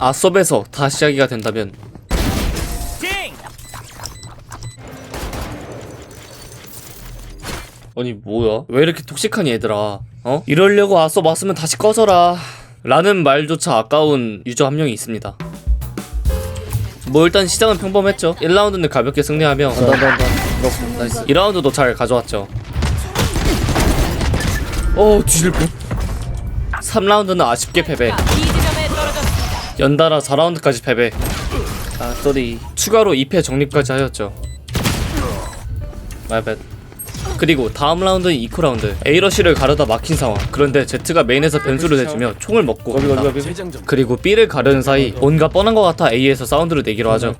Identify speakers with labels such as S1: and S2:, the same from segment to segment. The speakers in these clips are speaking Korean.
S1: 아섭에서 다시 하기가 된다면. 아니 뭐야? 왜 이렇게 톡식하니 얘들아? 어? 이러려고 아섭 왔으면 다시 꺼져라. 라는 말조차 아까운 유저 한 명이 있습니다. 뭐 일단 시작은 평범했죠. 1라운드는 가볍게 승리하며. 나이스. 2라운드도 잘 가져왔죠. 어 뒤질 뻔 3라운드는 아쉽게 패배 연달아 4라운드까지 패배. 아 쏘리 추가로 2패 정립까지 하였죠. 말뱃 그리고 다음 라운드는 2코 라운드. A러시를 가려다 막힌 상황. 그런데 Z가 메인에서 변수를 내주며 총을 먹고 갑니다. 그리고 B를 가려는 사이 뭔가 뻔한 것 같아 A에서 사운드를 내기로 하죠.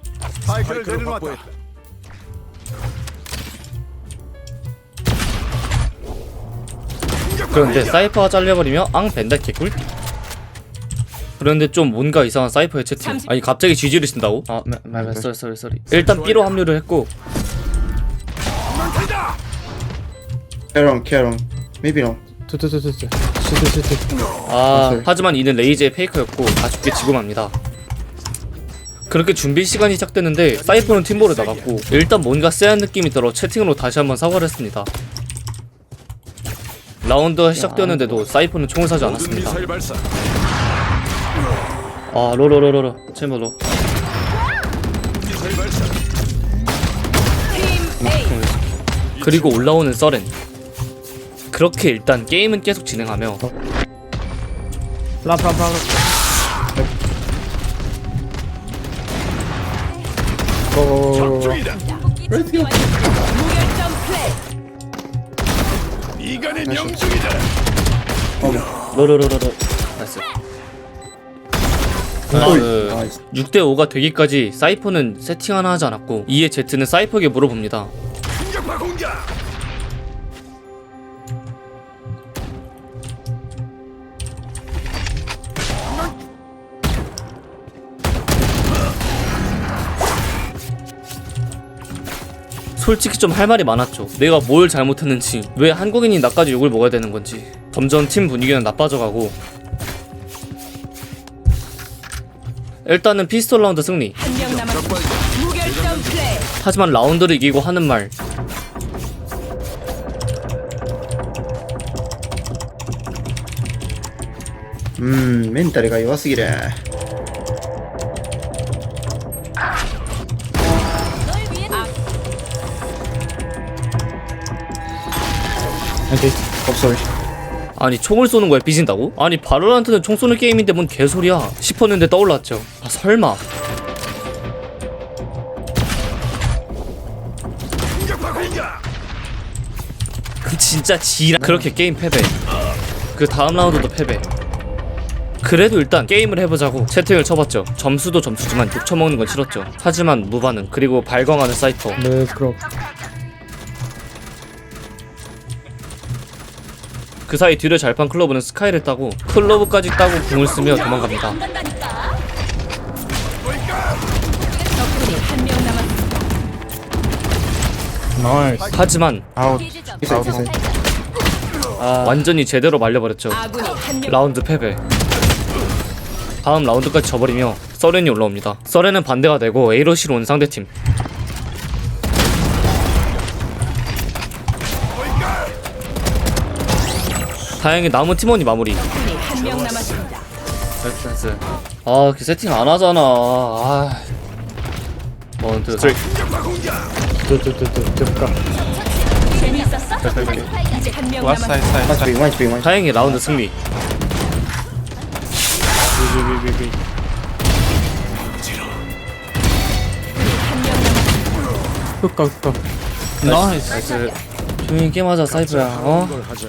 S1: 그런데 사이퍼가 잘려버리며 앙 벤다 개꿀 그런데 좀 뭔가 이상한 사이퍼의 채팅. 아니 갑자기 GG를 쓴다고? 아 말말 쏘리 쏘리 쏘리 일단 B로 합류를 했고.
S2: Caron, Caron. Maybe
S3: 시트 시트
S1: 아. 하지만 이는 레이즈의 페이커였고 아쉽게 지고 맙니다. 그렇게 준비 시간이 시작됐는데 사이퍼는 팀보를 나갔고 일단 뭔가 쎄한 느낌이 들어 채팅으로 다시 한번 사과를 했습니다. 라운드가 시작되었는데도 사이퍼는 총을 사지 않았습니다. 아 로로로로로.
S4: A
S1: 그리고 올라오는 서렌. 그렇게 일단 게임은 계속 진행하며.
S3: 람람람 어
S5: 적이다.
S4: 무결점 플레이.
S5: 이간의 명중이다.
S1: 로로로로로. 나이스 그
S2: Nice.
S1: 6대5가 되기까지 사이퍼는 세팅 하나 하지 않았고 이에 제트는 사이퍼에게 물어봅니다
S5: 공격파 공격.
S1: 솔직히 좀 할 말이 많았죠 내가 뭘 잘못했는지 왜 한국인이 나까지 욕을 먹어야 되는 건지 점점 팀 분위기는 나빠져가고 일단은 피스톨 라운드 승리
S4: 한 명 남았습니다. 무결점 플레이.
S1: 하지만 라운드를 이기고 하는 말
S2: Mm, メンタルが弱すぎる。
S4: 널 위해 아,
S3: 오케이
S2: Oh, sorry.
S1: 아니 총을 쏘는 거에 삐진다고? 아니 바로란트는 총 쏘는 게임인데 뭔 개소리야? 싶었는데 떠올랐죠. 아 설마. 그 진짜 지라 그렇게 게임 패배. 그 다음 라운드도 패배. 그래도 일단 게임을 해보자고 채팅을 쳐봤죠. 점수도 점수지만 욕 처먹는 건 싫었죠. 하지만 무반응 그리고 발광하는 사이퍼.
S3: 네 그럼
S1: 그 사이 뒤를 잘 판 클로브는 스카이를 따고 클로브까지 따고 궁을 쓰며 도망갑니다.
S3: 나이스
S1: 하지만.
S4: 지점
S2: Inside, inside.
S1: 완전히 제대로 말려버렸죠. 라운드 패배 다음 라운드까지 져버리며 서렌이 올라옵니다 서렌은 반대가 되고 A로시로 온 상대팀 다행히 남은 팀원이 마무리
S4: 적군이 한명 남았습니다.
S1: 나이스 아, 그 세팅 안 하잖아. 아. 원, 투, 쓰리.
S4: 재밌었어? 이제 한명 남았습니다.
S2: Be, might
S1: 다행히 라운드 승리.
S3: 비비비비비
S4: 한명 남았습니다.
S3: 나이스
S1: 나이스. 조용히 게임하자, 사이프야. 어?
S5: 걸 하자.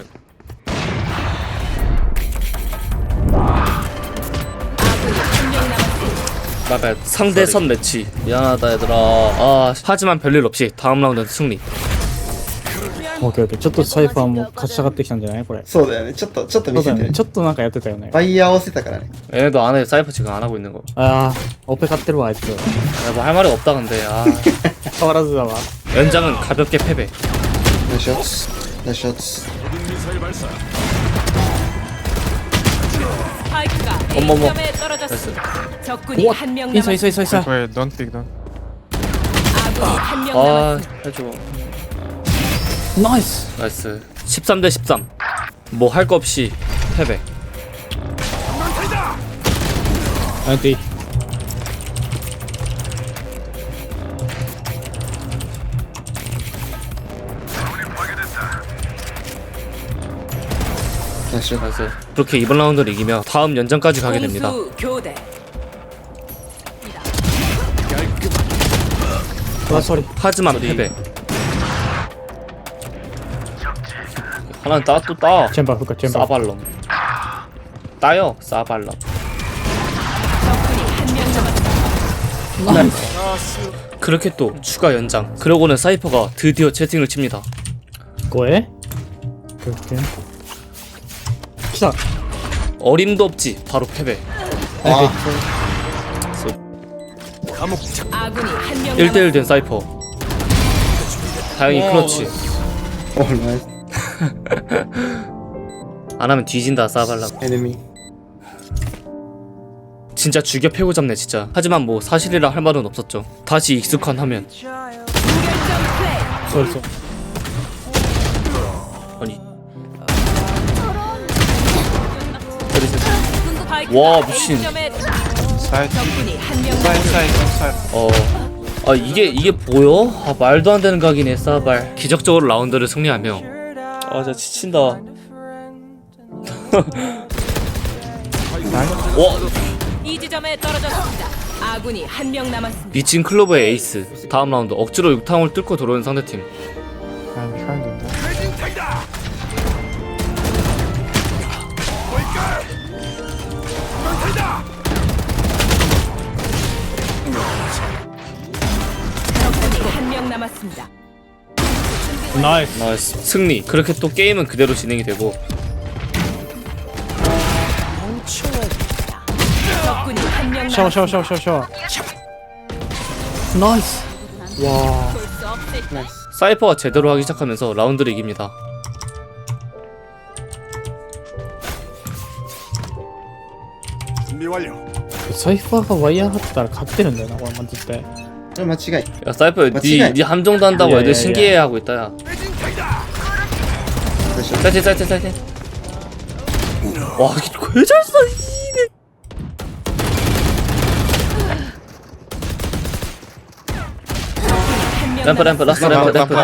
S4: 남았습니다.
S1: 나가 상대 선 매치. 미안하다, 얘들아. 아, 하지만 별일 없이 다음 라운드는 승리.
S3: オッケーオッケーちょっとサイファーも勝ち上がってきたんじゃないこれ
S2: そうだよね。ちょっと、ちょっと
S3: そうだよね
S2: 見せてね。
S3: ちょっとなんかやってたよね
S2: バイヤーを押せたからね。
S1: 얘네도 안 해. 사이퍼 지금 안 하고 있는 거.
S3: ああオペ買ってるわあいつ
S1: 야, 뭐 할 말이 없다, 근데. 아.
S3: 変わらずだわ
S1: 연장은 가볍게 패배.
S2: ナイスショッツ。ナイスショッツ。
S4: 스파이크가
S1: 어머머.
S4: A점에 떨어졌습니다. 적군이 한명
S3: 인사
S4: 남았습니다.
S3: 인사 인사 인사
S6: Wait, don't pick, don't.
S4: 아군이 한명
S1: 아
S4: 남았습니다.
S1: 해줘
S3: 나이스
S1: 나이스 13 대 13 뭐 할 거 없이 패배
S3: 안돼
S2: 나이스
S1: 나이스 그렇게 이번 라운드를 이기며 다음 연장까지 가게 됩니다.
S4: 공수 교대.
S3: 아 소리
S1: 하지만 패배. 하나는 따또 따.
S3: 젠바 훅가 젠바
S1: 싸발럼. 따요
S4: 남았습니다.
S1: 그렇게 또 추가 연장. 그러고는 사이퍼가 드디어 채팅을 칩니다.
S3: 뭐해? 그렇게 시작
S1: 어림도 없지. 바로 패배.
S2: 아.
S4: 아군이 한명
S1: 1대1 된 사이퍼. 다행히 클러치.
S2: 오 나이스.
S1: 안 하면 뒤진다. 싸발람
S2: 에니미
S1: 진짜 죽여 패고 잡네 진짜. 하지만 뭐 사실이라 할 말은 없었죠. 다시 익숙한 화면.
S3: 소리 소리
S1: 아니 와, 미친.
S4: 남았습니다.
S6: side, side.
S1: 어... 아 이게 이게 보여? 아 말도 안 되는 각이네 싸발 기적적으로 라운드를 승리하며 아 진짜 지친다 와
S4: 이 지점에 떨어졌습니다. 아군이 한 명 남았습니다.
S1: 미친 클로버의 에이스 다음 라운드 억지로 6탕을 뚫고 들어오는 상대팀
S3: 나이스.
S1: 나이스. 승리. 그렇게 또 게임은 그대로 진행이 되고.
S3: 샤워 샤워 샤워 샤워 샤워. 나이스. 와.
S1: 사이퍼가 제대로 하기 시작하면서 라운드를 이깁니다.
S5: 준비 완료.
S3: 그 사이퍼가 와이어 같다 갓대는데 나 오늘 만들 때.
S2: 좀 마치가.
S1: 야 사이퍼 니, 니 함정도 한다고
S3: 야,
S1: 애들 예,
S3: 야,
S1: 신기해하고 예. 있다 야.
S2: 그렇죠.
S1: 사이팅 사이팅 사이팅. 와 괴잘
S4: 쏴
S1: 램프 램프 라스트 램프 램프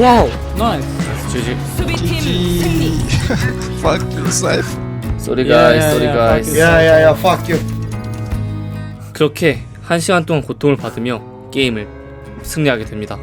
S3: 와우. 나이스.
S4: GG
S6: Fuck
S1: yourself
S3: Sorry
S1: guys, sorry guys.
S2: 야야야 fuck you.
S1: 그렇게 한 시간 동안 고통을 받으며 게임을 승리하게 됩니다